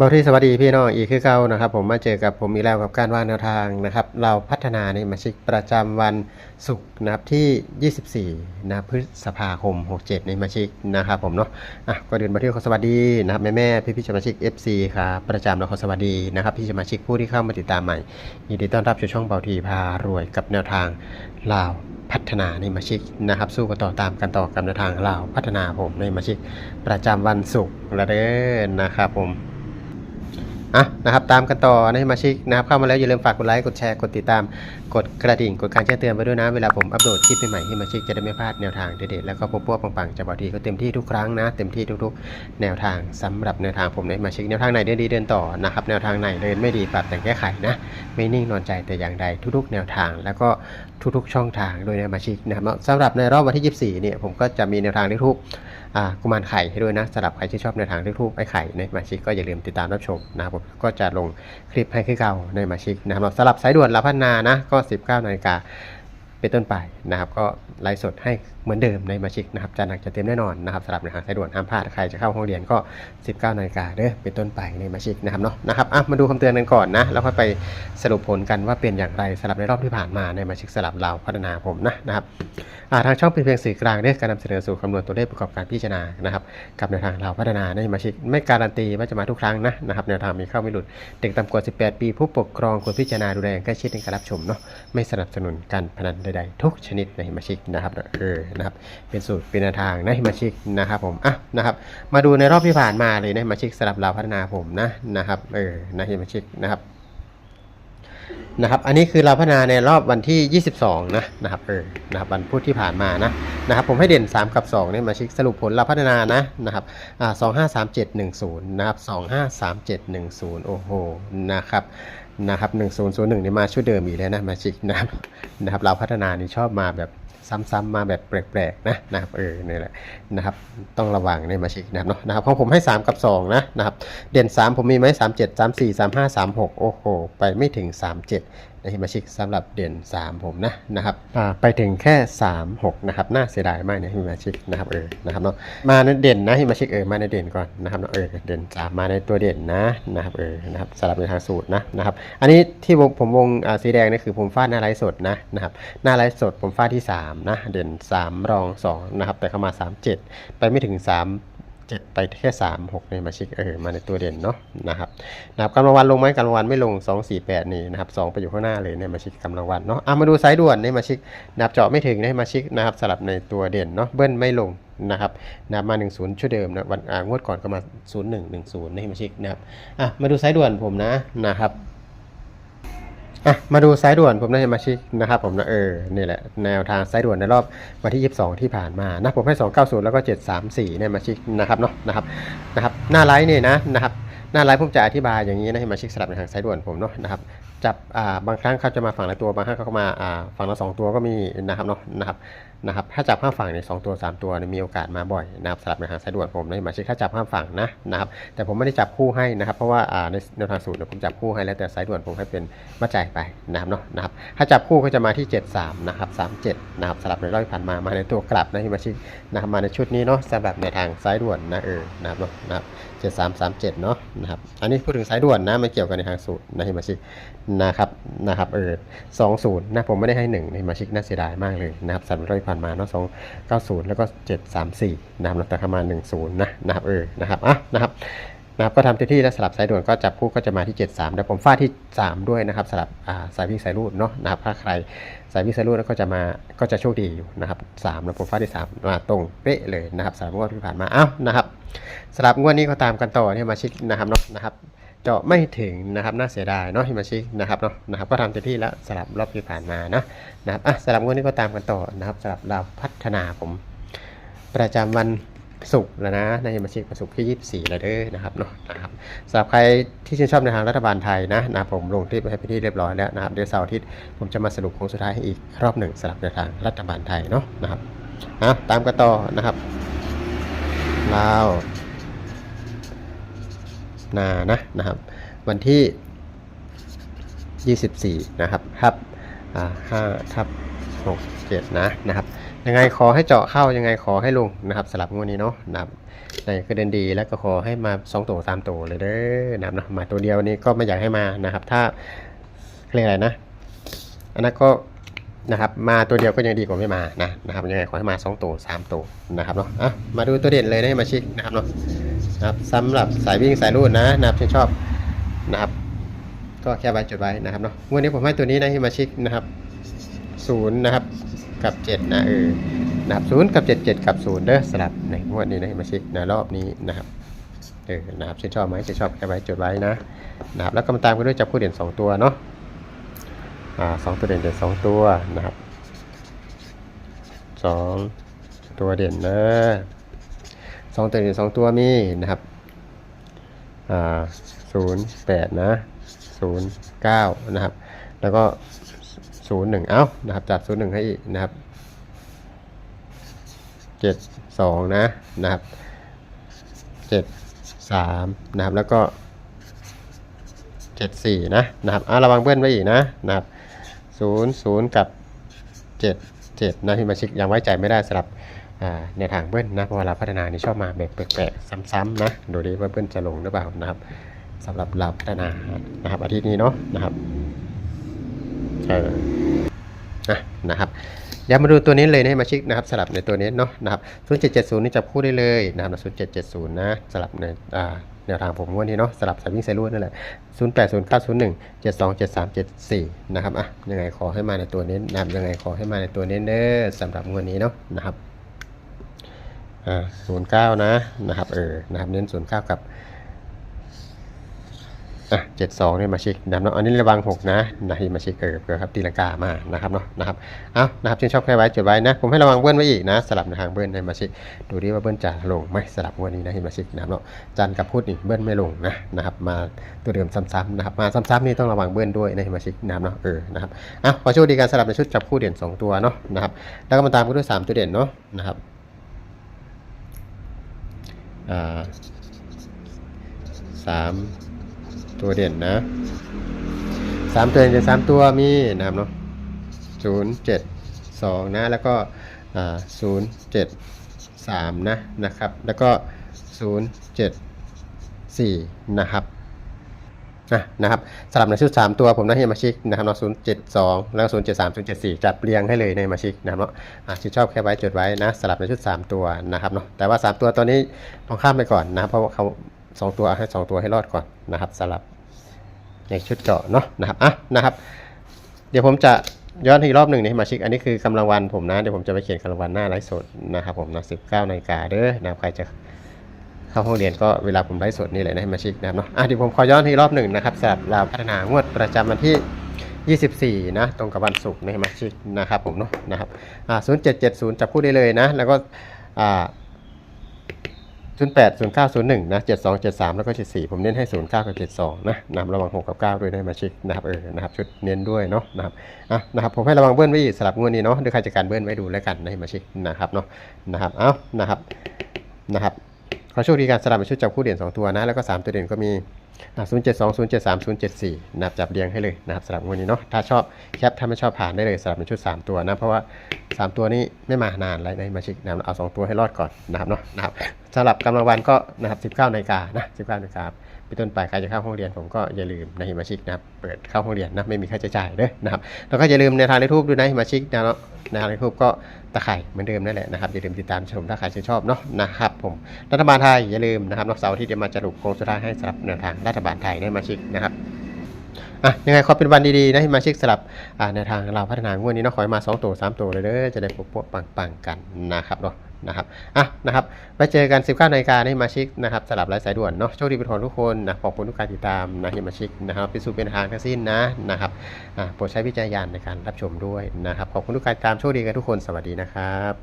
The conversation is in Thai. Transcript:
บอที่สวัสดีพี่น้องอีกคือเก่านะครับ ผมมาเจอกับผมอีกแล้วกับการวางแนวทางนะครับ เราพัฒนาในมาชิกประจำวันศุกร์นะครับที่ 24นะพฤษภาคม 67 ในมาชิกนะครับผมเนาะอะก็เดินมาที่ขอสวัสดีนะครับแม่แม่พี่พี่สมาชิก FC ครับประจำแล้วขอสวัสดีนะครับพี่สมาชิกผู้ที่เข้ามาติดตามใหม่ยินดีต้อนรับสู่ช่องเบาทีพารวยกับแนวทางลาวพัฒนาในมาชิกนะครับ สู้กันต่อตามกันต่อกับแนวทางลาวพัฒนาผมในมาชิกประจำวันศุกร์ละเด้อนะครับผม อะนะครับตามกันต่อนะให้มาชิกนะครับเข้ามาแล้วอย่าลืมฝากกดไลค์กดแชร์กดติดตามกดกระดิ่งกดการแจ้งเตือนไปด้วยนะเวลาผมอัปโหลดคลิปใหม่ๆให้มาชิกจะได้ไม่พลาดแนวทางเด็ดๆแล้วก็พวกๆปังๆจะบอกทีก็เต็มที่ทุกครั้งนะเต็มที่ทุกๆ แนวทางสำหรับแนวทางผมในมาชิกแนวทางไหนเดินดีเดินต่อนะครับแนวทางไหนเดินไม่ดีปรับแต่งแก้ไขนะไม่นิ่งนอนใจแต่อย่างใดทุกๆ แนวทางแล้วก็ทุกๆ ช่องทางโดยในมาชิกนะครับสำหรับในรอบวันที่ 24เนี่ยผมก็จะมีแนวทางทุกอ่า กุมารไข่ให้ด้วยนะสำหรับใครที่ชอบในทางเลขทูปไอ้ไข่ในมาชิกก็อย่าลืมติดตามรับชมนะครับผมก็จะลงคลิปให้ขึ้นเก่าในมาชิกนะครับสำหรับสายด่วนลาพัฒนานะก็ 19นาฬิกาเป็นต้นไปนะครับก็ไลฟ์สดให้ เหมือนเดิมในมาชิกนะครับจะหนักจะเต็มแน่นอนนะครับสำหรับในทางสายด่วนห้ามพลาดใครจะเข้าห้องเรียนก็ 19นาฬิกาเด้อเป็นต้นไปในมาชิกนะครับเนาะนะครับอะมาดูคำเตือนกันก่อนนะแล้วค่อยไปสรุปผลกันว่าเป็นอย่างไรสำหรับในรอบที่ผ่านมาในมาชิกสลับเราพัฒนาผมนะนะครับอ่าทางช่องเป็นเพียงสื่อกลางเรื่อการนำเสนอสู่คำนวณตัวเลขประกอบการพิจารณานะครับกับแนวทางเราพัฒนาในมาชิกไม่การันตีว่าจะมาทุกครั้งนะนะครับแนวทางมีเข้าไม่หลุดเด็กต่ำกว่า 18 ปี ผู้ปกครองควรพิจารณาดูแลใกล้ชิดในการรับชมเนาะไม่สนับสนุนการพนันใดๆ ทุกชนิดในมาชิกนะครับเออนะครับเป็นสูตรเป็นแนวทางนะมาชิกนะครับผมอะนะครับมาดูในรอบที่ผ่านมาเลยนะมาชิกสลับเราพัฒนาผมนะนะครับเออนะมาชิกนะครับนะครับ อันนี้คือเราพัฒนาในรอบวันที่ 22 นะนะครับ เออ นะครับ วันพุธที่ผ่านมานะ นะครับ ผมให้เด่น 3 กับ2เนี่ยมาชิกสรุปผลเราพัฒนานะ นะครับ อ่า253710นะครับ253710โอ้โห นะครับ นะครับ1001นี่มาชุดเดิมอีกแล้วนะมาชิกนะครับ นะครับ เราพัฒนานี่ชอบมาแบบ ซ้ำๆมาแบบแปลกๆนะนะครับเออนี่แหละนะครับต้องระวังในมาชิกนะครับเนาะนะครับของผมให้ 3 กับ 2 นะนะครับเด่น 3 ผมมีไหม3 7 3 4 3 5 3 6โอ้โห ไปไม่ถึง 3 7 ในฮิมาชิกสำหรับเด่น3 ผมนะนะครับไปถึงแค่ 3 6นะครับน่าเสียดายมากในฮิมาชิกนะครับเออนะครับเนาะมาในเด่นนะฮิมาชิกเออมาในเด่นก่อนนะครับเนาะเออเด่น3มาในตัวเด่นนะนะครับเออนะครับสำหรับในทางสูตรนะนะครับอันนี้ที่ผมวงสีแดงนี่คือผมฟาดหน้าไลฟ์สดนะนะครับหน้าไลฟ์สดผมฟาดที่3นะเด่น 3 รอง2นะครับแต่เข้ามา 3 7 ไปไม่ถึง 3 7 ไปแค่ 3 6 ในมาชิกเออมาในตัวเด่นเนาะนะครับนะครับกำลังวันลงไหมกำลังวันไม่ลง 2 4 8 นี่นะครับ2ไปอยู่ข้างหน้าเลยในมาชิกกำลังวันเนาะอะมาดูสายด่วนในมาชิกนับเจาะไม่ถึงในมาชิกนะครับสลับในตัวเด่นเนาะเบิ้ลไม่ลงนะครับนับมา 1 0 ชุดเดิมนะวันอ่างวดก่อนก็มา 0 1 1 0 ในมาชิกนะครับอะมาดูสายด่วนผมนะนะครับ อะมาดูสายด่วนผมนะมาชินะครับผมนะเออนี่แหละแนวทางสายด่วนในรอบวันที่ 22 ที่ผ่านมานะผมให้ 290 แล้วก็ 734เนี่ยมาชินะครับเนาะนะครับนะครับหน้าไลฟ์เนี่ยนะนะครับหน้าไลฟ์ผมจะอธิบายอย่างนี้นะให้มาชิกสลับในทางสายด่วนผมเนาะนะครับ จับบางครั้งเขาจะมาฝั่งละตัวบางครั้งเขาก็มาาฝั่งละสองตัวก็มีนะครับเนาะนะครับนะครับถ้าจับข้ามฝั่งเนี่ยสองตัวสามตัวมีโอกาสมาบ่อยนะครับสลับในทางสายด่วนผมนหมาชิกถ้าจับข้ามฝั่งนะนะครับแต่ผมไม่ได้จับคู่ให้นะครับเพราะว่าาในแนวทางสูตรผมจับคู่ให้แล้วแต่สายด่วนผมให้เป็นมาจ่ายไปนะครับเนาะนะครับถ้าจับคู่ก็จะมาที่ 73นะครับ37นะครับสลับในรอบที่ผ่านมามาในตัวกลับนะที่มาชิกนะครับมาในชุดนี้เนาะสำหรับในทางซ้ายด่วนนะเออนะครับเนาะนะครับ7337 เนาะนะครับ อันนี้พูดถึงสายด่วนนะไม่เกี่ยวกันในทางสูตรนะที่มาชิกนะครับนะครับเออ20นะผมไม่ได้ให้1ในมาชิกน่าเสียดายมากเลยนะครับสำหรับรที่ผ่านมาเนาะ290 แล้วก็ 734 นะครับแล้วแต่เข้ามา 10 นะนะครับเออนะครับอะนะครับ นะครับก็ทำเต็มที่แล้วสลับสายด่วนก็จับคู่ก็จะมาที่ 73เดี๋ยวผมฟาดที่ 3 ด้วยนะครับสลับาสายวิ่งสายรูดเนาะนะครับถ้าใครสายวิ่งสายรูดก็จะมาก็จะโชคดีอยู่นะครับ3แล้วผมฟาดที่ 3 มาตรงเป๊ะเลยนะครับสำหรับงวดที่ผ่านมาเอ้านะครับสลับงวดนี้ก็ตามกันต่อที่มาชิกนะครับเนาะนะครับเจาะไม่ถึงนะครับน่าเสียดายเนาะฮิมาชินะครับเนาะนะครับก็ทำเต็มที่แล้วสลับรอบที่ผ่านมานะนะครับอะสลับงวดนี้ก็ตามกันต่อนะครับสลับเราพัฒนาผม ประจำวัน ศุกร์แล้วนะในมาชิกประสุกที่ 24 แล้วเด้อนะครับเนาะนะครับสำหรับใครที่ชื่นชอบในทางรัฐบาลไทยนะนะผมลงคลิปไว้ให้เป็นที่เรียบร้อยแล้วนะครับเดี๋ยวเสาร์อาทิตย์ผมจะมาสรุปโค้งสุดท้ายให้อีกรอบหนึ่งสำหรับในทางรัฐบาลไทยเนาะนะครับอะตามกันต่อนะครับลาวนานะนะครับ วันที่ 24 นะครับทับอ่า5ทับ6 7 นะนะครับ ยังไงขอให้เจาะเข้ายังไงขอให้ลงนะครับสลับงวดนี้เนาะนะครับในคือเดินดีแล้วก็ขอให้มาสองตัวสามตัวเลยเด้อนะครับนะมาตัวเดียวนี้ก็ไม่อยากให้มานะครับ ถ้าเรียกอะไรนะ อันนั้นก็นะครับมาตัวเดียวก็ยังดีกว่าไม่มานะนะครับยังไงขอให้มาสองตัวสามตัวนะครับเนาะอะมาดูตัวเด่นเลยนะมาชิกนะครับเนาะนะครับสำหรับสายวิ่งสายรูดนะนะครับที่ชอบนะครับ ก็แค่ไว้จดไว้นะครับเนาะงวันนี้ผมให้ตัวนี้นะฮิมาชิกนะครับศูนย์นะครับ กับเจ็ดนะเออนะครับศูนย์กับเจ็ดเจ็ดกับศูนย์เด้อสลับในงวดนี้นะมาชิกนะรอบนี้นะครับเออนะครับชื่นชอบไหมชื่นชอบแค่ไว้จดไว้นะนะครับแล้วก็มาตามกันด้วยจับคู่เด่นสองตัวเนาะอ่าสองตัวเด่นเด่นสองตัวนะครับสองตัวเด่นนะสองตัวเด่นสองตัวมีนะครับอ่าศูนย์แปดนะศูนย์เก้านะครับ แล้วก็ ศูนย์หนึ่งเอ้านะครับจัดศูนย์หนึ่งให้อีกนะครับเจ็ดสองนะนะครับเจ็ดสามนะครับแล้วก็เจ็ดสี่นะนะครับอะระวังเบิ้ลไว้อีกนะนะครับศูนย์ศูนย์กับเจ็ดเจ็ดนะที่มาชิกยังไว้ใจไม่ได้สำหรับในทางเบิ้ลนะเพราะว่าเราพัฒนานี่ชอบมาแบบแปลกๆซ้ำๆนะดูดิว่าเบิ้ลจะลงหรือเปล่านะครับสำหรับเราพัฒนานะครับอาทิตย์นี้เนาะนะครับ เออนะนะครับเดี๋ยวมาดูตัวนี้เลยนะมาชิกนะครับสลับในตัวนี้เนาะนะครับ0770นี่จับคู่ได้เลยนะครับ0770นะสลับในอ่าแนวทางผมวดนี้เนาะสลับสายวิ่งสายรูดนั่นแหละ 080901 727374 นะครับ อะ ยังไงขอให้มาในตัวนี้นะครับยังไงขอให้มาในตัวนี้เด้อสำหรับงวดนี้เนาะนะครับ อ่า 09 นะ นะครับ เออ นะครับ เน้น 09 กับ อะเจ็ดสองเนี่ยมาเชิกนะครับเนาะอันนี้ระวังหกนะนะที่มาเชิกเกิดเกิดครับตีลังกามานะครับเนาะนะครับเอานะครับชื่นชอบแค่ไว้จดไว้นะ ผมให้ระวังเบิ้ลไว้อีกนะ สลับในทางเบิ้ลให้มาเชิกดูดิว่าเบิ้ลจะลงไหมสลับวันนี้นะที่มาเชิกนะครับเนาะจันกับพูดนี่เบิ้ลไม่ลงนะนะครับ มาตัวเดิมซ้ำๆนะครับมาซ้ำๆนี่ต้องระวังเบิ้ลด้วยนะที่มาเชิกนะครับเนาะเออนะครับอะขอโชคดีการสลับในชุดจับคู่เด่นสองตัวเนาะนะครับแล้วก็มาตามกันด้วยสามตัวเด่นเนาะนะครับอ่าสาม ตัวเด่นนะสามตัวเด่นจะสามตัวมีนะครับเนาะศูนย์เจ็ดสองนะแล้วก็ศูนย์เจ็ดสามนะนะครับ แล้วก็ศูนย์เจ็ดสี่นะครับนะนะครับสลับในชุด 3 ตัวผมได้ให้มาชิกนะครับเนาะศูนย์เจ็ดสองแล้วศูนย์เจ็ดสามศูนย์เจ็ดสี่จัดเรียงให้เลยในมาชิกนะครับเนาะอะชื่นชอบแค่ไว้จดไว้นะสลับในชุด 3 ตัวนะครับเนาะแต่ว่า 3 ตัวตัวนี้ต้องข้ามไปก่อนนะเพราะว่าเขา สองตัวให้สองตัวให้รอดก่อนนะครับสลับในชุดเจาะเนาะนะครับอะนะครับ เดี๋ยวผมจะย้อนอีกรอบหนึ่งนี่มาชิกอันนี้คือกำลังวันผมนะเดี๋ยวผมจะไปเขียนกำลังวันหน้าไลฟ์สดนะครับผมนะสิบเก้านาฬิกาเด้อนะครับใครจะเข้าห้องเรียนก็เวลาผมไลฟ์สดนี่แหละนะให้มาชิกนะครับเนาะอะเดี๋ยวผมขอย้อนอีกรอบหนึ่งนะครับสำหรับเราพัฒนางวดประจำวันที่ 24 นะ ตรงกับวันศุกร์ให้มาชิกนะครับผมเนาะนะครับอ่า0770จับคู่ได้เลยนะ แล้วก็อ่า 0 8 0 9 0 1นะ72 73 แล้วก็ 74 ผมเน้นให้ 09 กับ 72 นะนำระวัง 6 กับ 9 ด้วยได้มาเช็คนะครับเออนะครับชุดเน้นด้วยเนาะนะครับอะนะครับผมให้ระวังเบิ้ลไว้สลับงวดนี้เนาะด้วยใครจะการเบิ้ลไว้ดูแล้วกันได้มาเช็คนะครับเนาะนะครับเอ้านะครับนะครับขอโชคดีการสลับเป็นชุดจับคู่เด่น 2 ตัวนะแล้วก็ 3 ตัวเด่นก็มี นะ072 073 074นะครับจับเรียงให้เลยนะครับสำหรับงวดนี้เนาะถ้าชอบแคปถ้าไม่ชอบผ่านได้เลยสำหรับเป็นชุด 3 ตัวนะเพราะว่า 3 ตัวนี้ไม่มานานเลยในมาชิกนะครับเอา 2 ตัวให้รอดก่อนนะครับเนาะนะครับสำหรับกำลังวันก็นะครับ19นาฬิกานะ19นาฬิกาเป็นต้นไปใครจะเข้าห้องเรียนผมก็อย่าลืมนะฮิมาชิกนะครับเปิดเข้าห้องเรียนนะไม่มีค่าใช้จ่ายเด้อนะครับแล้วก็อย่าลืมในทางในทูบด้วยนะฮิมาชิกนะเนาะในทางในทูบก็ตะไคร่เหมือนเดิมนั่นแหละนะครับอย่าลืมติดตามชมถ้าใครชื่นชอบเนาะนะครับผมรัฐบาลไทยอย่าลืมนะครับนอกเสาร์ที่จะมาจรุปโครงสุดท้ายให้สำหรับแนวทางรัฐบาลไทยได้มาชิกนะครับอะยังไงขอเป็นวันดีๆนะที่มาเช็คสลับอ่าในทางเราพัฒนางวดนี้เนาะขอให้มา 2 ตัว 3 ตัวเลยเด้อจะได้ปุ๊บปังๆกันนะครับเนาะ นะครับอะนะครับไว้เจอกัน 19นาฬิกาในมาชิกนะครับสลับไลฟ์สายด่วนเนาะโชคดีเป็นของทุกคนนะขอบคุณทุกการติดตามนะที่มาชิกนะครับเป็นสู่เป็นทางทั้งสิ้นนะนะครับอ่าโปรดใช้วิจารณญาณในการรับชมด้วยนะครับขอบคุณทุกการติดตามโชคดีกันทุกคนสวัสดีนะครับ